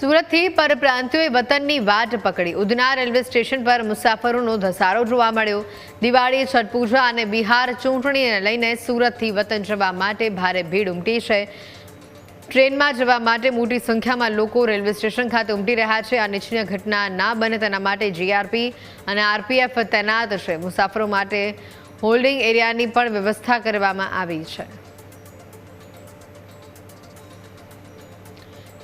સુરતથી પરપ્રાંતિયોએ વતનની વાટ પકડી. ઉધના રેલવે સ્ટેશન પર મુસાફરોનો ધસારો જોવા મળ્યો. દિવાળી છઠ પૂજા અને બિહાર ચૂંટણીને લઈને સુરતથી વતન જવા માટે ભારે ભીડ ઉમટી છે. ટ્રેનમાં જવા માટે મોટી સંખ્યામાં લોકો રેલવે સ્ટેશન ખાતે ઉમટી રહ્યા છે. અનિચ્છનીય ઘટના ના બને તેના માટે જીઆરપી અને આરપીએફ તૈનાત છે. મુસાફરો માટે હોલ્ડિંગ એરિયાની પણ વ્યવસ્થા કરવામાં આવી છે.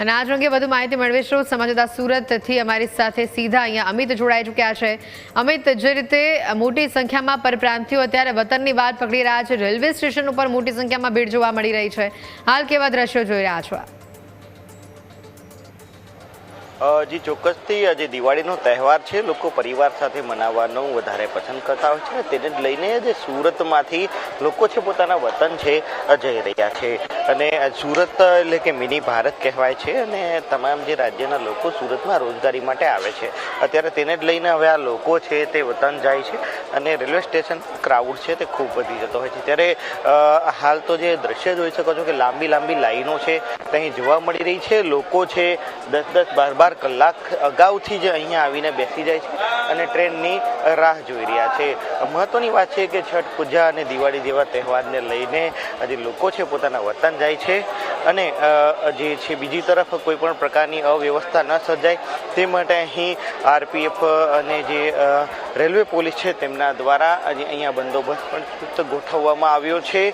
અને આજ અંગે વધુ માહિતી મેળવીશું સમાજતા સુરતથી અમારી સાથે સીધા અહીંયા અમિત જોડાઈ ચૂક્યા છે અમિત, જે રીતે મોટી સંખ્યામાં પરપ્રાંતિઓ અત્યારે વતનની વાત પકડી રહ્યા છે, રેલવે સ્ટેશન ઉપર મોટી સંખ્યામાં ભીડ જોવા મળી રહી છે હાલ કેવા દ્રશ્યો જોઈ રહ્યા છો આપ? જી, ચોક્કસથી આજે દિવાળીનો તહેવાર છે, લોકો પરિવાર સાથે મનાવવાનું વધારે પસંદ કરતા હોય છે તેને જ લઈને જે સુરતમાંથી લોકો છે, પોતાના વતન છે જઈ રહ્યા છે. અને સુરત, એટલે કે મિની ભારત કહેવાય છે અને તમામ જે રાજ્યના લોકો સુરતમાં રોજગારી માટે આવે છે. અત્યારે તેને જ લઈને હવે આ લોકો છે, તે વતન જાય છે અને રેલવે સ્ટેશન ક્રાઉડ છે, તે ખૂબ વધી જતો હોય છે. ત્યારે હાલ તો જે દ્રશ્ય જોઈ શકો છો કે લાંબી લાંબી લાઈનો છે, ત્યાં જોવા મળી રહી છે. લોકો છે, દસ દસ બાર બાર કલાક અગાઉથી જ અહીંયા આવીને બેસી જાય છે અને ટ્રેનની રાહ જોઈ રહ્યા છે. મહત્વની વાત છે કે છઠ પૂજા અને દિવાળી જેવા તહેવારને લઈને આજે લોકો છે પોતાના વતન જાય છે. અને જે છે બીજી તરફ કોઈ પણ પ્રકારની અવ્યવસ્થા ન સર્જાય, તે માટે અહીં આરપીએફ અને જે રેલવે પોલીસ છે તેમના દ્વારા આજે અહીંયા બંદોબસ્ત પણ ગોઠવવામાં આવ્યો છે.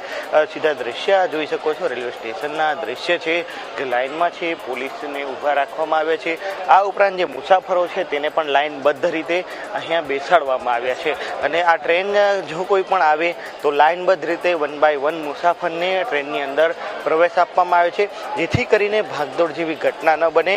સીધા દ્રશ્ય જોઈ શકો છો. રેલવે સ્ટેશનના દ્રશ્ય છે જે લાઇનમાં છે, પોલીસને ઊભા રાખવામાં આવ્યા છે. આ ઉપરાંત જે મુસાફરો છે તેને પણ લાઇનબદ્ધ રીતે અહીંયા બેસાડવામાં આવ્યા છે. અને આ ટ્રેન જો કોઈ પણ આવે તો લાઇનબદ્ધ રીતે વન બાય વન મુસાફરને ટ્રેનની અંદર પ્રવેશ આપવામાં આવે છે. જેથી કરીને ભાગદોડ જેવી ઘટના ન બને.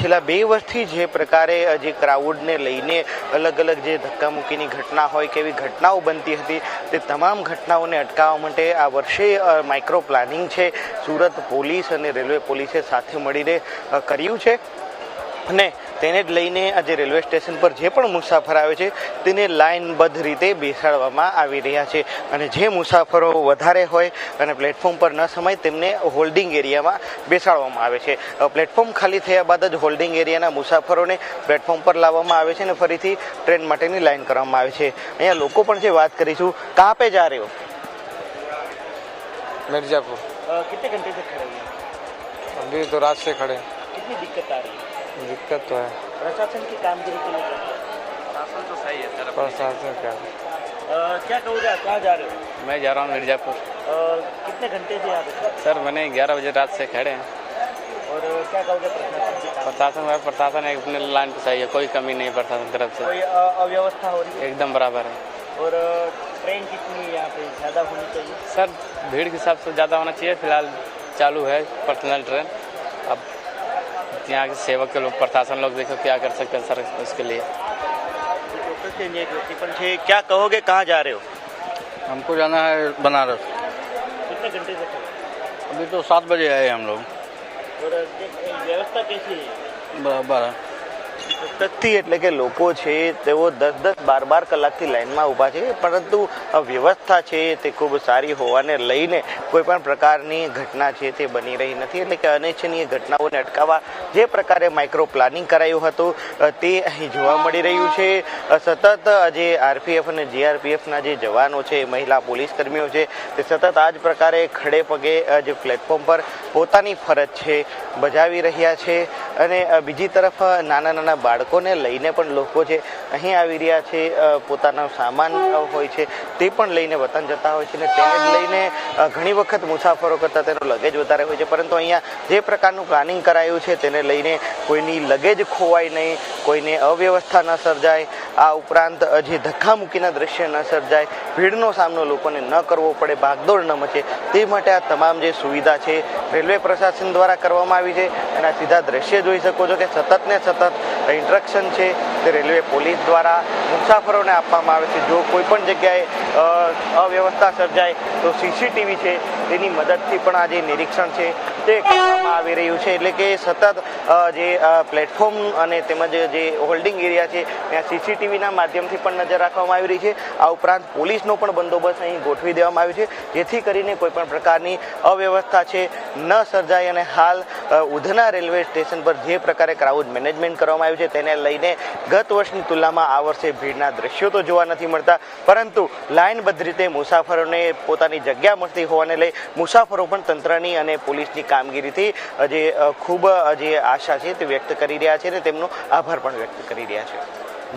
છેલ્લા બે વર્ષથી જે પ્રકારે જે ક્રાઉડને લઈને અલગ અલગ જે ધક્કામુક્કીની ઘટના હોય કે એવી ઘટનાઓ બનતી હતી, તે તમામ ઘટનાઓને અટકાવવા માટે આ વર્ષે માઇક્રો પ્લાનિંગ છે. સુરત પોલીસ અને રેલવે પોલીસે સાથે મળીને કર્યું છે. અને તેને જ લઈને આજે રેલવે સ્ટેશન પર જે પણ મુસાફર આવે છે તેને લાઇનબદ્ધ રીતે બેસાડવામાં આવી રહ્યા છે અને જે મુસાફરો વધારે હોય અને પ્લેટફોર્મ પર ન સમાય તેમને હોલ્ડિંગ એરિયામાં બેસાડવામાં આવે છે અ, પ્લેટફોર્મ ખાલી થયા બાદ જ હોલ્ડિંગ એરિયાના મુસાફરોને પ્લેટફોર્મ પર લાવવામાં આવે છે અને ફરીથી ટ્રેન માટેની લાઈન કરવામાં આવે છે અહીંયા લોકો પણ જે વાત કરીશું કાં પે જા રહે હો मिर्जापुर कितने घंटे से खड़े हुए अभी तो रात से खड़े हैं। कितनी दिक्कत आ रही है दिक्कत तो है। प्रशासन की कामगिरी को लेकर प्रशासन क्या क्या कहोगे कहाँ जा रहे हो? मैं जा रहा हूँ मिर्ज़ापुर। कितने घंटे से यहाँ पे? सर मैंने ग्यारह बजे रात से खड़े हैं। और क्या कहोगे प्रशासन काम- प्रशासन है प्रशासन है अपने लाइन पे सही है कोई कमी नहीं प्रशासन की तरफ़ से। अव्यवस्था हो रही है? एकदम बराबर है। और ट्रेन कितनी यहाँ पे? ज़्यादा होनी चाहिए? सर भीड़ के हिसाब से ज़्यादा होना चाहिए फ़िलहाल चालू है पर्सनल ट्रेन। हैं यहाँ के सेवक के लोग प्रशासन लोग देखो क्या कर सकते हैं सर उसके लिए। क्या कहोगे कहाँ जा रहे हो? हमको जाना है बनारस। कितने घंटे अभी तो सात बजे आए हम लोग। व्यवस्था कैसी है? बराबर है એટલે કે લોકો છે, તેઓ દસ દસ બાર બાર કલાકથી લાઇનમાં ઊભા છે, પરંતુ આ વ્યવસ્થા છે તે ખૂબ સારી હોવાને લઈને કોઈ પણ પ્રકારની ઘટના છે તે બની રહી નથી. એટલે કે અનિચ્છનીય ઘટનાઓને અટકાવવા જે પ્રકારે માઇક્રો પ્લાનિંગ કરાયું હતું તે અહીં જોવા મળી રહ્યું છે. સતત જે આરપીએફ અને જીઆરપીએફના જે જવાનો છે, મહિલા પોલીસ કર્મીઓ છે, તે સતત આ જ પ્રકારે ખડે પગે જે પ્લેટફોર્મ પર પોતાની ફરજ છે, બજાવી રહ્યા છે. અને બીજી તરફ નાના નાના બાળકોને લઈને પણ લોકો છે, અહીં આવી રહ્યા છે પોતાનો સામાન હોય છે, તે પણ લઈને વતન જતા હોય છે અને તેને લઈને ઘણી વખત મુસાફરો કરતાં તેનો લગેજ વધારે હોય છે. પરંતુ અહીંયા જે પ્રકારનું પ્લાનિંગ કરાયું છે તેને લઈને કોઈની લગેજ ખોવાય નહીં, કોઈને અવ્યવસ્થા ન સર્જાય, આ ઉપરાંત જે ધક્કા મૂકીના દ્રશ્ય ન સર્જાય, ભીડનો સામનો લોકોને ન કરવો પડે, ભાગદોડ ન મચે, તે માટે આ તમામ જે સુવિધા છે રેલવે પ્રશાસન દ્વારા કરવામાં આવી છે. આ સીધા દ્રશ્ય જોઈ શકો છો કે સતત ને સતત ઇન્સ્ટ્રક્શન છે તે રેલવે પોલીસ દ્વારા મુસાફરોને આપવામાં આવે છે. જો કોઈ પણ જગ્યાએ અવ્યવસ્થા સર્જાય તો સીસીટીવી છે. તેની મદદથી પણ આ જે નિરીક્ષણ છે. તે કરવામાં આવી રહ્યું છે. એટલે કે સતત જે પ્લેટફોર્મ અને તેમજ જે હોલ્ડિંગ એરિયા છે, ત્યાં સીસીટીવીના માધ્યમથી પણ નજર રાખવામાં આવી રહી છે. આ ઉપરાંત પોલીસનો પણ બંદોબસ્ત અહીં ગોઠવી દેવામાં આવ્યો છે. જેથી કરીને કોઈ પણ પ્રકારની અવ્યવસ્થા છે, ન સર્જાય અને હાલ ઉધના રેલવે સ્ટેશન પર જે પ્રકારે ક્રાઉડ મેનેજમેન્ટ કરવામાં આવ્યું છે, તેને લઈને ગત વર્ષની તુલનામાં આ વર્ષે ભીડના દ્રશ્યો તો જોવા નથી મળતા. પરંતુ લાઇનબદ્ધ રીતે મુસાફરોને પોતાની જગ્યા મળતી હોવાને લઈ મુસાફરો પણ તંત્રની અને પોલીસની કામગીરીથી જે ખૂબ જે આશા છે તે વ્યક્ત કરી રહ્યા છે અને તેમનો આભાર પણ વ્યક્ત કરી રહ્યા છે.